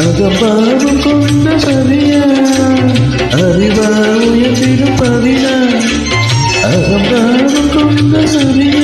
അകമ്പാവും കൊണ്ട സറിയ അറിവായ തിരുപ്പതിന അകമ്പാവും കൊണ്ട സറിയ